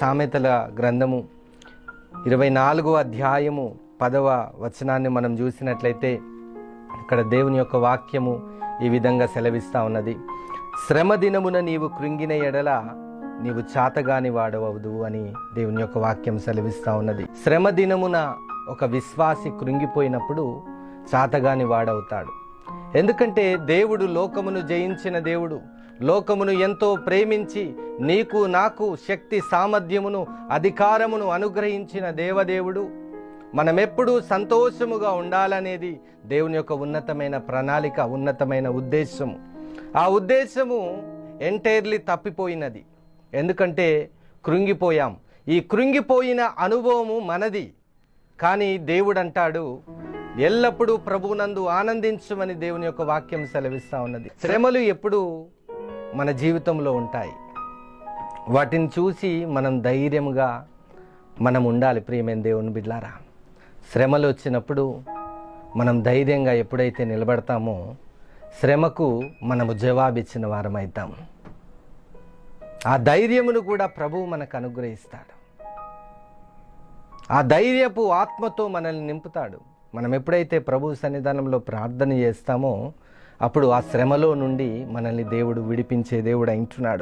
సామెతల గ్రంథము ఇరవై నాలుగో అధ్యాయము పదవ వచనాన్ని మనం చూసినట్లయితే ఇక్కడ దేవుని యొక్క వాక్యము ఈ విధంగా సెలవిస్తూ ఉన్నది. శ్రమ దినమున నీవు కృంగిన ఎడల నీవు చాతగాని వాడవదు అని దేవుని యొక్క వాక్యం సెలవిస్తూ ఉన్నది. శ్రమ దినమున ఒక విశ్వాసి కృంగిపోయినప్పుడు చాతగాని వాడవుతాడు. ఎందుకంటే దేవుడు లోకమును జయించిన దేవుడు లోకమును ఎంతో ప్రేమించి నీకు నాకు శక్తి సామర్థ్యమును అధికారమును అనుగ్రహించిన దేవదేవుడు. మనమెప్పుడూ సంతోషముగా ఉండాలనేది దేవుని యొక్క ఉన్నతమైన ప్రణాళిక ఉన్నతమైన ఉద్దేశము ఆ ఉద్దేశము ఎంటైర్లీ తప్పిపోయినది. ఎందుకంటే కృంగిపోయాం. ఈ కృంగిపోయిన అనుభవము మనది. కానీ దేవుడు అంటాడు ఎల్లప్పుడూ ప్రభువునందు ఆనందించమని దేవుని యొక్క వాక్యం సెలవిస్తా ఉన్నది. శ్రమలు ఎప్పుడు మన జీవితంలో ఉంటాయి. వాటిని చూసి మనం ధైర్యంగా మనం ఉండాలి ప్రియమైన దేవుని బిడ్లారా. శ్రమలు వచ్చినప్పుడు మనం ధైర్యంగా ఎప్పుడైతే నిలబడతామో శ్రమకు మనము జవాబిచ్చిన వారం అవుతాం ఆ ధైర్యమును కూడా ప్రభువు మనకు అనుగ్రహిస్తాడు. ఆ ధైర్యపు ఆత్మతో మనల్ని నింపుతాడు. మనం ఎప్పుడైతే ప్రభు సన్నిధానంలో ప్రార్థన చేస్తామో అప్పుడు ఆ శ్రమలో నుండి మనల్ని దేవుడు విడిపించే దేవుడు అంటున్నాడు